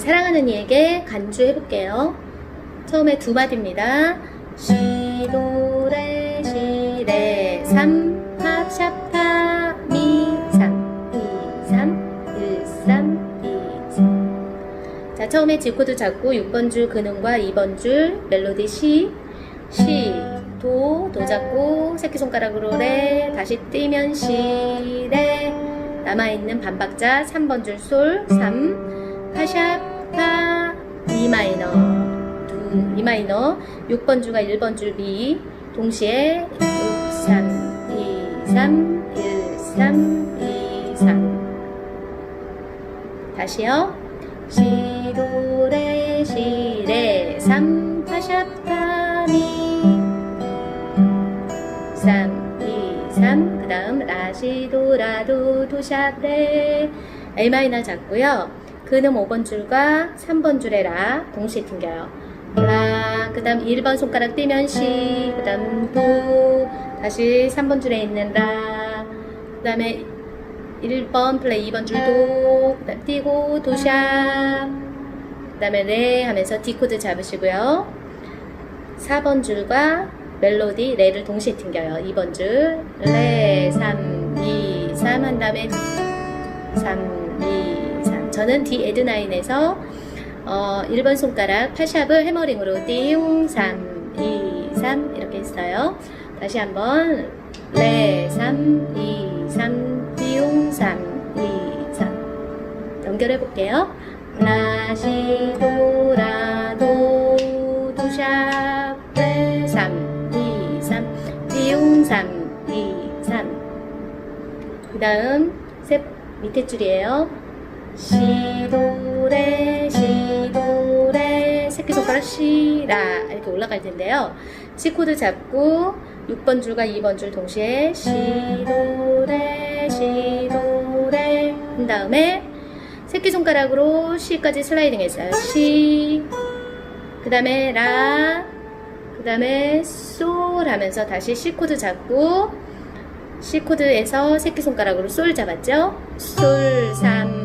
사랑하는 이에게 간주해 볼게요. 처음에 두 마디입니다. 시도레 시레 삼합샤파 미삼. 이삼 일삼 이삼. 자 처음에 G코드 잡고 6번 줄 근음과 2번 줄 멜로디 시. 시, 도, 도 잡고 새끼손가락으로 레, 다시 띄면 시, 레, 남아있는 반박자 3번 줄 솔, 3, 파샵, 파, 이 마이너, 두, 이 마이너, 6번 줄과 1번 줄 미, 동시에 6, 3, 2, 3, 1, 3, 2, 3. 다시요. 시, 도, 레, 시, 레, 3, 파샵, 파, 미, 3, 2, 3. 그 다음, 라시 도, 라도, 도샵, 레. A 마이너 잡고요. 그는 5번 줄과 3번 줄에 라 동시에 튕겨요. 라, 그 다음 1번 손가락 띄면 시, 그 다음 도, 다시 3번 줄에 있는 라, 그 다음에 1번 플레이 2번 줄 도, 그 다음 띄고 도샵, 그 다음에 레 하면서 D 코드 잡으시고요. 4번 줄과 멜로디 레를 동시에 튕겨요. 2번 줄 레, 3, 2, 3 한 다음에 3, 2, 3 저는 D 에드나인에서 어, 1번 손가락 파샵을 해머링으로 띵, 3, 2, 3 이렇게 했어요. 다시 한번 레, 3, 2, 3, 띵, 3, 2, 3 연결해 볼게요. 라시, 도, 라, 도, 도샵, 레, 3, 2, 3, 띵, 3, 2, 3그 다음 세 밑에 줄이에요. 시도레 시도레 새끼손가락 시라 이렇게 올라갈 텐데요. C 코드 잡고 6번 줄과 2번 줄 동시에 시도레 시도레 한 다음에 새끼손가락으로 C까지 슬라이딩 했어요. C 그 다음에 라, 그 다음에 솔 하면서 다시 C 코드 잡고 C 코드에서 새끼손가락으로 솔 잡았죠? 솔, 3,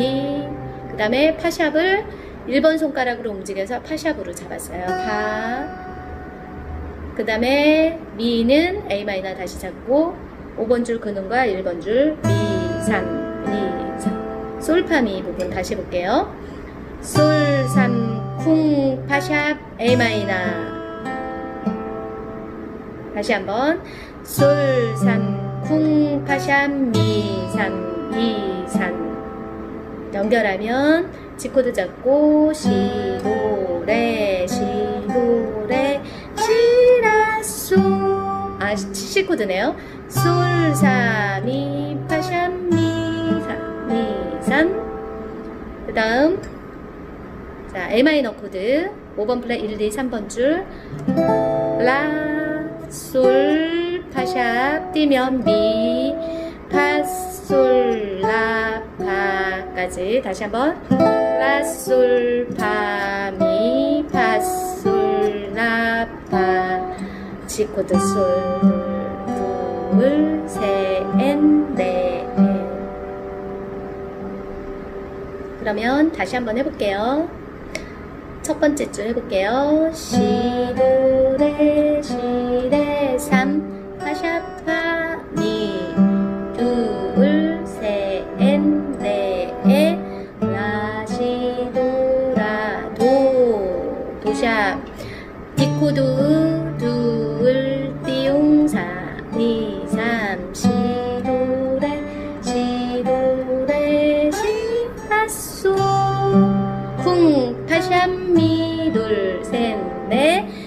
2, 그 다음에 파샵을 1번 손가락으로 움직여서 파샵으로 잡았어요. 파, 그 다음에 미는 A 마이너 다시 잡고 5번 줄 근음과 1번 줄 미, 3, 2, 3. 솔파 미 부분 다시 볼게요. 솔, 3, 쿵, 파샵, A 마이너. 다시 한번. 솔, 3, 쿵, 파샵, 미, 3, 2, 3. 연결하면 G코드 잡고 시, 도, 레, 시, 도, 레, 시, 라, 소. 아, C 코드네요. 솔, 3, 미, 파샵, 미, 3, 미, 3. 그 다음 자, A 마이너 코드 5번 플랫 1, 2, 3번 줄 라, 솔, 파샵 띄면 미, 파, 솔, 라, 파까지 다시 한번 라, 솔, 파, 미, 파, 솔, 라, 파 G 코드 솔, 둘, 셋, 넷 그러면 다시 한번 해볼게요. 첫 번째 줄 해볼게요. 시도 디코도 둘 띠용사 이삼시 도래 시도래 시파소 쿵 파샴미 돌셋넷.